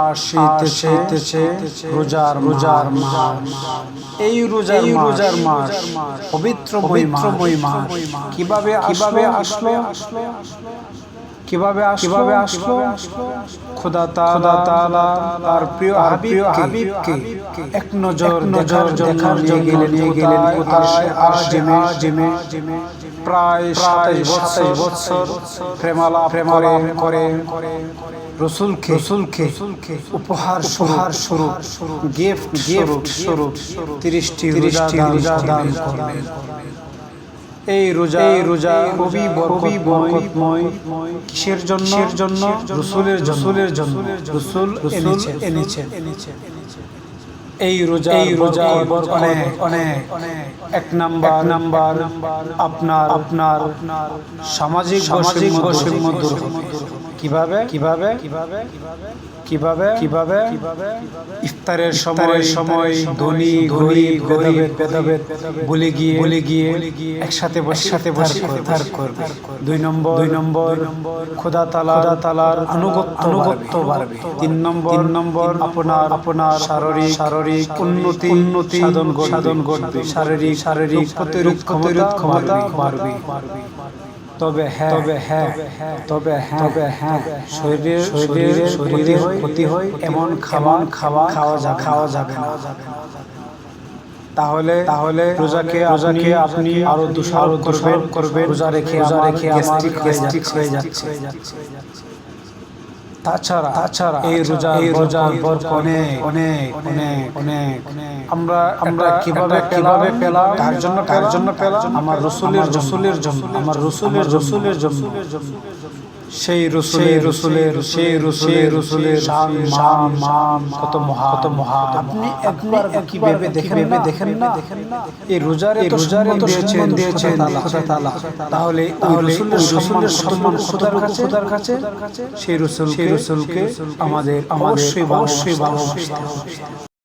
আসিতেছে রোজার রোজার মাস। এই রোজার রোজার মাস পবিত্র পবিত্রময় মাস কীভাবে কীভাবে আসলো? কীভাবে কীভাবে আসলো খোদা তাআলা তাআলা তার প্রিয় হাবিব হাবিবকে এক নজর নজর দেখার জন্য নিয়ে গেলেন কোথায় আজমে জিমে প্রায় সাতাশ বছর প্রেমালা প্রেমালা করে রসুলকে রসুলকে উপহার উপহার স্বরূপ গিফট গিফট স্বরূপ তিরিশটি তিরিশটি দান করলেন এই রোজা এই রোজা কবি কবি বরকতময় কিসের জন্য? জন্য? রসুলের রসুলের জন্য। রসুল এনেছে এনেছে এই রোজা এই রোজা অনেক অনেক এক নাম্বার নাম্বার আপনার আপনার সামাজিক সামাজিক বৈষম্য দূর হবে কীভাবে কীভাবে কীভাবে কীভাবে কীভাবে ইফতারের সময় সময় ধনী গরিব ভেদাভেদ ভেদাভেদ বলে গিয়ে বলে গিয়ে একসাথে বসে সাথে বসে ইফতার করবে। দুই নম্বর দুই নম্বর খোদা তালা খোদা তালার আনুগত্য আনুগত্য বাড়বে। তিন নম্বর তিন নম্বর আপনার আপনার শারীরিক শারীরিক উন্নতি উন্নতি সাধন সাধন ঘটবে শারীরিক শারীরিক প্রতিরোধ ক্ষমতা ক্ষমতা বাড়বে। তবে হ্যাঁ তবে হ্যাঁ তবে হ্যাঁ তবে হ্যাঁ শরীরের শরীরের শরীরের ক্ষতি হয় এমন খাবার খাওয়া খাওয়া যা খাওয়া যাবে না। তাহলে তাহলে রোজাকে রোজাকে আপনি আরও দুষারো করবেন করবেন রোজা রেখে রোজা রেখে আমার গ্যাস্ট্রিক হয়ে যাচ্ছে। তাছাড়া তাছাড়া এই রোজা এই রোজার পর অনেক অনেক অনেক অনেক আমরা আমরা কীভাবে কীভাবে পেলাম? তার জন্য তার জন্য পেলাম? আমার রসুলের রসুলের জন্য আমার রসুলের রসুলের জন্য। সেই রসুলের রসুলের সেই রসুলের রসুলের শান মান মান কত মহা কত মহা আপনি একবার কি ভেবে দেখেন ভেবে দেখেন না দেখেন না এই রোজার এই রোজার দিয়েছেন দিয়েছেন খোদা তাআলা তাহলে তাহলে রসুলের সম্মান খোদার কাছে? খোদার কাছে সেই রসুল সেই রসুলকে আমাদের অবশ্যই অবশ্যই ভালোবাসতে হবে।